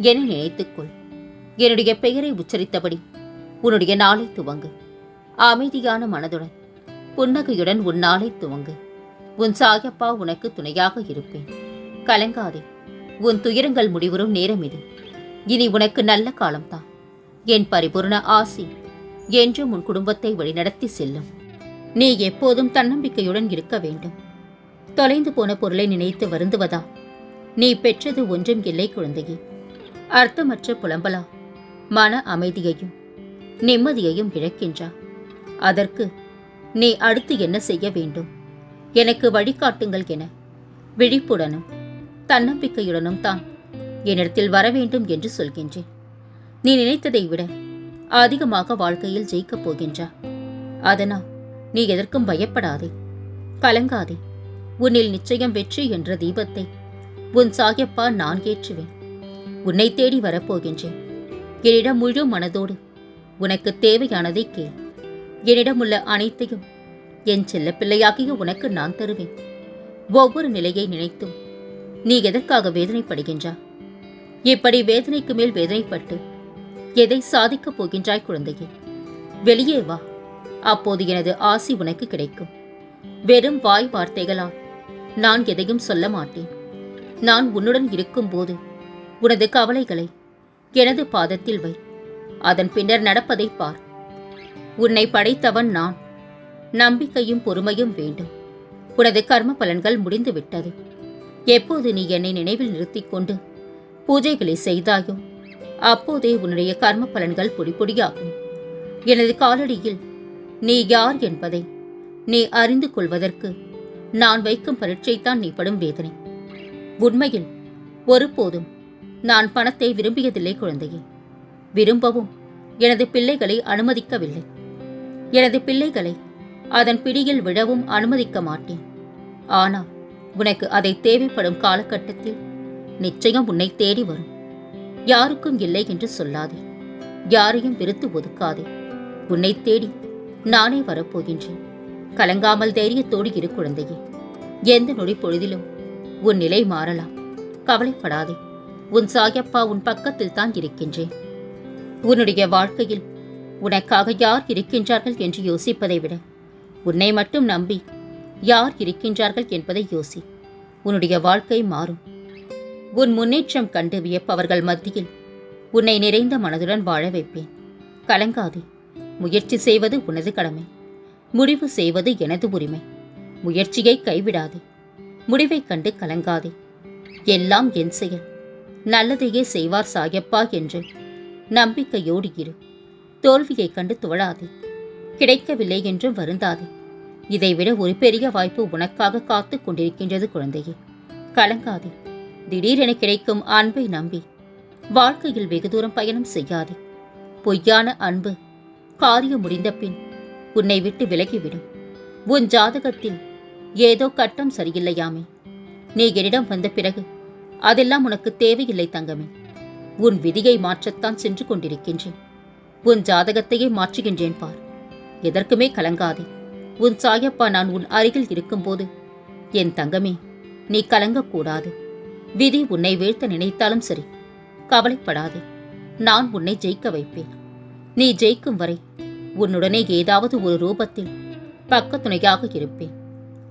என நினைத்துக்கொள் என்னுடைய பெயரை உச்சரித்தபடி உன்னுடைய நாளை துவங்கு. அமைதியான மனதுடன் புன்னகையுடன் உன் நாளை துவங்கு. உன் சாயப்பா உனக்கு துணையாக இருப்பேன். கலங்காதே உன் துயரங்கள் முடிவரும் நேரம் இது. இனி உனக்கு நல்ல காலம்தான். என் பரிபூர்ண ஆசி என்றும் உன் குடும்பத்தை வழிநடத்தி செல்லும். நீ எப்போதும் தன்னம்பிக்கையுடன் இருக்க வேண்டும். தொலைந்து போன பொருளை நினைத்து வருந்துவதா? நீ பெற்றது ஒன்றும் இல்லை குழந்தையே. அர்த்தமற்ற புலம்பலா? மன அமைதியையும் நிம்மதியையும் இழக்கின்றா? அதற்கு நீ அடுத்து என்ன செய்ய வேண்டும்? எனக்கு வழிகாட்டுங்கள் என விழிப்புடனும் தன்னம்பிக்கையுடனும் தான் என்னிடத்தில் வர வேண்டும் என்று சொல்கின்றேன். நீ நினைத்ததை விட அதிகமாக வாழ்க்கையில் ஜெயிக்கப் போகின்றா? அதனால் நீ எதற்கும் பயப்படாதே. கலங்காதே. உன்னில் நிச்சயம் வெற்றி என்ற தீபத்தை உன் சாயப்பா நான் ஏற்றுவேன். உன்னை தேடி வரப்போகின்றேன். என்னிடம் முழு மனதோடு உனக்கு தேவையானதை கேள். என்னிடமுள்ள அனைத்தையும் என் செல்ல பிள்ளையாகிய உனக்கு நான் தருவேன். ஒவ்வொரு நிலையை நினைத்தும் நீ எதற்காக வேதனைப்படுகின்றா? இப்படி வேதனைக்கு மேல் வேதனைப்பட்டு எதை சாதிக்கப் போகின்றாய் குழந்தையே? வெளியே வா. அப்போது எனது ஆசி உனக்கு கிடைக்கும். வெறும் வாய் வார்த்தைகளால் நான் எதையும் சொல்ல மாட்டேன். நான் உன்னுடன் இருக்கும்போது உனது கவலைகளை எனது பாதத்தில் வை. அதன் பின்னர் நடப்பதை பார். உன்னை படைத்தவன் நான். நம்பிக்கையும் பொறுமையும் வேண்டும். உனது கர்ம பலன்கள் முடிந்துவிட்டது எப்போது நீ என்னை நினைவில் நிறுத்திக் கொண்டு பூஜைகளை செய்தாயோ அப்போதே உன்னுடைய கர்ம பலன்கள் பொடிபொடியாகும் எனது காலடியில் நீ யார் என்பதை நீ அறிந்து கொள்வதற்கு நான் வைக்கும் பரீட்சைத்தான் நீ படும் வேதனை. உண்மையில் ஒருபோதும் நான் பணத்தை விரும்பியதில்லை குழந்தையே. விரும்பவும் எனது பிள்ளைகளை அனுமதிக்கவில்லை. எனது பிள்ளைகளை அதன் பிடியில் விழவும் அனுமதிக்க மாட்டேன். ஆனால் உனக்கு அதை தேவைப்படும் காலகட்டத்தில் நிச்சயம் உன்னை தேடி வரும். யாருக்கும் இல்லை என்று சொல்லாதே. யாரையும் வெறுத்து ஒதுக்காதே. உன்னை தேடி நானே வரப்போகின்றேன். கலங்காமல் தைரியத்தோடு இரு குழந்தையே. எந்த நொடி பொழுதிலும் உன் நிலை மாறலாம். கவலைப்படாதே. உன் சாயப்பா உன் பக்கத்தில் தான் இருக்கின்றேன். உன்னுடைய வாழ்க்கையில் உனக்காக யார் இருக்கின்றார்கள் என்று யோசிப்பதை விட உன்னை மட்டும் நம்பி யார் இருக்கின்றார்கள் என்பதை யோசி. உன்னுடைய வாழ்க்கை மாறும். உன் முன்னேற்றம் கண்டு வியப்பவர்கள் மத்தியில் உன்னை நிறைந்த மனதுடன் வாழ வைப்பேன். கலங்காதே. முயற்சி செய்வது உனது கடமை. முடிவு செய்வது எனது உரிமை. முயற்சியை கைவிடாதே. முடிவைக் கண்டு கலங்காதே. எல்லாம் என் செயல். நல்லதையே செய்வார் சாயப்பா என்று நம்பிக்கையோடு இரு. தோல்வியைக் கண்டு துவழாதே கிடைக்கவில்லை என்றும் வருந்தாதே. இதைவிட ஒரு பெரிய வாய்ப்பு உனக்காக காத்து கொண்டிருக்கின்றது குழந்தையே. கலங்காதே. திடீரென கிடைக்கும் அன்பை நம்பி. வாழ்க்கையில் வெகு தூரம் பயணம் செய்யாதே. பொய்யான அன்பு. காரியம் முடிந்த பின் உன்னை விட்டு விலகிவிடும். உன் ஜாதகத்தில் ஏதோ கட்டம் சரியில்லையாமே. நீ என்னிடம் வந்த பிறகு அதெல்லாம் உனக்கு தேவையில்லை தங்கமே. உன் விதியை மாற்றத்தான் சென்று கொண்டிருக்கின்றேன். உன் ஜாதகத்தையே மாற்றுகின்றேன் பார். எதற்குமே கலங்காதே. உன் சாயப்பா நான் உன் அருகில் இருக்கும்போது என் தங்கமே நீ கலங்கக்கூடாது. விதி உன்னை வீழ்த்த நினைத்தாலும் சரி. கவலைப்படாதே. நான் உன்னை ஜெயிக்க வைப்பேன். நீ ஜெயிக்கும் வரை உன்னுடனே ஏதாவது ஒரு ரூபத்தில் பக்கத்துணையாக இருப்பேன்.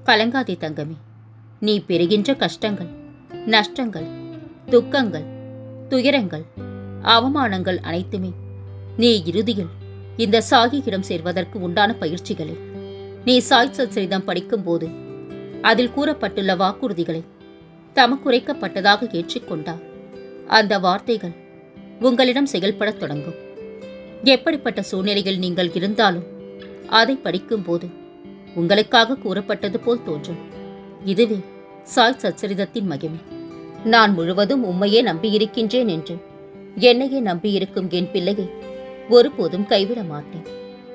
கலங்காதே தங்கமே. நீ பெறுகின்ற கஷ்டங்கள் நஷ்டங்கள் துக்கங்கள் துயரங்கள் அவமானங்கள் அனைத்துமே நீ இறுதியில் இந்த சாகியிடம் சேர்வதற்கு உண்டான பயிற்சிகளை. நீ சாய் சச்சரிதம் படிக்கும்போது அதில் கூறப்பட்டுள்ள வாக்குறுதிகளை தமக்குரைக்கப்பட்டதாக ஏற்றுக்கொண்டார் அந்த வார்த்தைகள் உங்களிடம் செயல்படத் தொடங்கும். எப்படிப்பட்ட சூழ்நிலையில் நீங்கள் இருந்தாலும் அதை படிக்கும்போது உங்களுக்காக கூறப்பட்டது போல் தோன்றும். இதுவே சாய் சச்சரிதத்தின் மகிமை. நான் முழுவதும் உம்மையே நம்பியிருக்கின்றேன் என்று. என்னையே நம்பியிருக்கும் என் பிள்ளையை ஒருபோதும் கைவிட மாட்டேன்.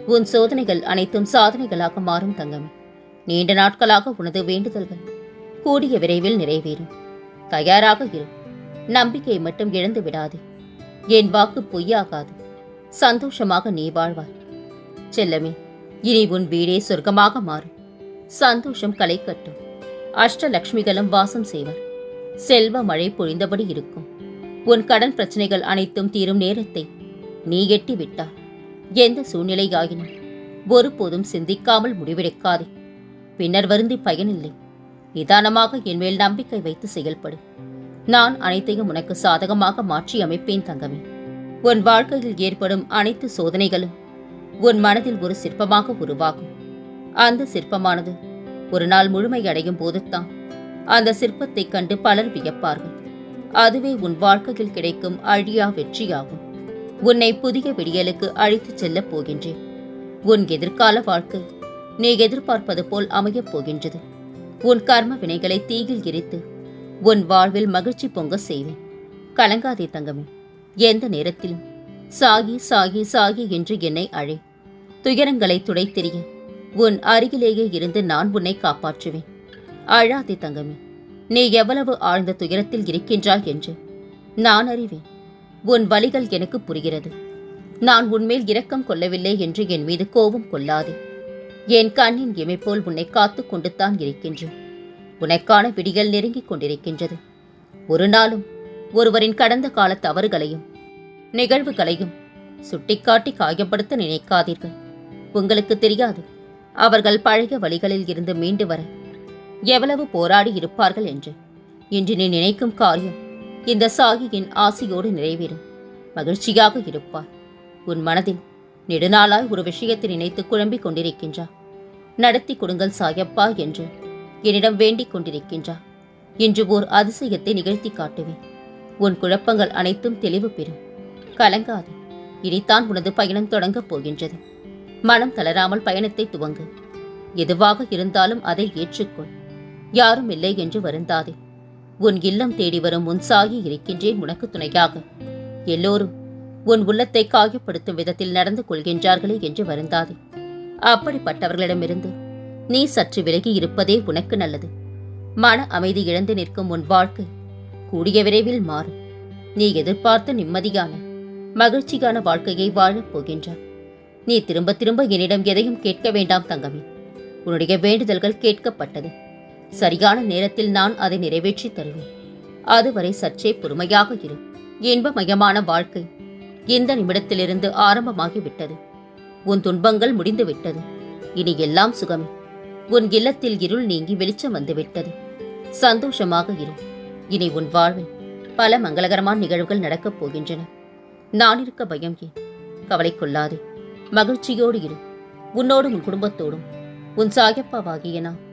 உன் சோதனைகள் அனைத்தும் சாதனைகளாக மாறும் தங்கமே. நீண்ட நாட்களாக உனது வேண்டுதல்கள் கூடிய விரைவில் நிறைவேறும். தயாராக இரு. நம்பிக்கையை மட்டும் இழந்து விடாதே. என் வாக்கு பொய்யாகாது. சந்தோஷமாக நீ வாழ்வாய். செல்லமே இனி உன் வீடே சொர்க்கமாக மாறும் சந்தோஷம் களை கட்டும் அஷ்டலக்ஷ்மிகளும் வாசம் செய்வர். செல்வ மழை பொழிந்தபடி இருக்கும். உன் கடன் பிரச்சனைகள் அனைத்தும் தீரும் நேரத்தை நீ எட்டி விட்டால் எந்த சூழ்நிலையாயினும் ஒருபோதும் சிந்திக்காமல் முடிவெடுக்காதே. பின்னர் வருந்தி பயனில்லை. நிதானமாக என்மேல் நம்பிக்கை வைத்து செயல்படு. நான் அனைத்தையும் உனக்கு சாதகமாக மாற்றி அமைப்பேன் தங்கமே. உன் வாழ்க்கையில் ஏற்படும் அனைத்து சோதனைகளும் உன் மனதில் ஒரு சிற்பமாக உருவாகும். அந்த சிற்பமானது ஒரு நாள் முழுமையடையும் போதுதான் அந்த சிற்பத்தைக் கண்டு பலர் வியப்பார்கள். அதுவே உன் வாழ்க்கையில் கிடைக்கும் அழியா வெற்றியாகும். உன்னை புதிய விடியலுக்கு அழைத்துச் செல்லப் போகின்றேன். உன் எதிர்கால வாழ்க்கை நீ எதிர்பார்ப்பது போல் அமையப் போகின்றது. உன் கர்ம வினைகளை தீயில் எரித்து உன் வாழ்வில் மகிழ்ச்சி பொங்க செய்வேன். கலங்காதே தங்கமே எந்த நேரத்திலும் சாகி சாகி சாகி என்று என்னை அழை. துயரங்களை துடைத்தெறிய உன் அருகிலேயே இருந்து நான் உன்னை காப்பாற்றுவேன். அழாதே தங்கமே நீ எவ்வளவு ஆழ்ந்த துயரத்தில் இருக்கின்றாய் என்று. நான் அறிவேன் உன் வலிகள் எனக்கு புரிகிறது. நான் உன்மேல் இரக்கம் கொள்ளவில்லை என்று என் மீது கோபம் கொள்ளாதே. என் கண்ணின் இமைப்போல் போல் உன்னை காத்துக் கொண்டுத்தான் இருக்கின்றேன். உனக்கான விடிகள் நெருங்கிக் கொண்டிருக்கின்றது. ஒரு நாளும் ஒருவரின் கடந்த கால தவறுகளையும் நிகழ்வுகளையும் சுட்டிக்காட்டி காயப்படுத்த நினைக்காதீர்கள். உங்களுக்கு தெரியாது அவர்கள் பழைய வழிகளில் இருந்து மீண்டு வர எவ்வளவு போராடி இருப்பார்கள் என்று. இன்று நீ நினைக்கும் காரியம் இந்த சாகியின் ஆசையோடு நிறைவேறும். மகிழ்ச்சியாக இருப்பார் உன் மனதில் நெடுநாளாய் ஒரு விஷயத்தை நினைத்து குழம்பிக் கொண்டிருக்கின்றா. நடத்தி கொடுங்கள் சாயப்பா என்று என்னிடம் வேண்டிக் கொண்டிருக்கின்றார் இன்று ஓர் அதிசயத்தை நிகழ்த்தி காட்டுவேன். உன் குழப்பங்கள் அனைத்தும் தெளிவு பெறும். கலங்காது. இனித்தான் உனது பயணம் தொடங்கப் போகின்றது. மனம் தளராமல் பயணத்தை துவங்கு. எதுவாக இருந்தாலும் அதை ஏற்றுக்கொள். யாரும் இல்லை என்று வருந்தாதே. உன் இல்லம் தேடி வரும் உன் சாகி இருக்கின்றேன் உனக்கு துணையாக. எல்லோரும் உன் உள்ளத்தை காயப்படுத்தும் விதத்தில் நடந்து கொள்கின்றார்களே என்று வருந்தாதே. அப்படிப்பட்டவர்களிடமிருந்து நீ சற்று விலகி இருப்பதே உனக்கு நல்லது. மன அமைதி இழந்து நிற்கும் உன் வாழ்க்கை கூடிய விரைவில் மாறும். நீ எதிர்பார்த்த நிம்மதியான மகிழ்ச்சியான வாழ்க்கையை வாழப் போகின்றாய். நீ திரும்ப திரும்ப என்னிடம் எதையும் கேட்க வேண்டாம் தங்கமே. உன்னுடைய வேண்டுதல்கள் கேட்கப்பட்டது. சரியான நேரத்தில் நான் அதை நிறைவேற்றி தருவேன். அதுவரை சற்றே பொறுமையாக இரு. இன்பமயமான வாழ்க்கை இந்த நிமிடத்திலிருந்து ஆரம்பமாகி விட்டது உன் துன்பங்கள் முடிந்து விட்டது இனி எல்லாம் சுகமே. உன் இல்லத்தில் இருள் நீங்கி வெளிச்சம் வந்துவிட்டது. சந்தோஷமாக இரு. இனி உன் வாழ்வில் பல மங்களகரமான நிகழ்வுகள் நடக்கப் போகின்றன. நான் இருக்க பயம் ஏன்? கவலை கொள்ளாதே. மகிழ்ச்சியோடு இரு. உன்னோடும் உன் குடும்பத்தோடும். உன் சாயப்பாவாகிய நான்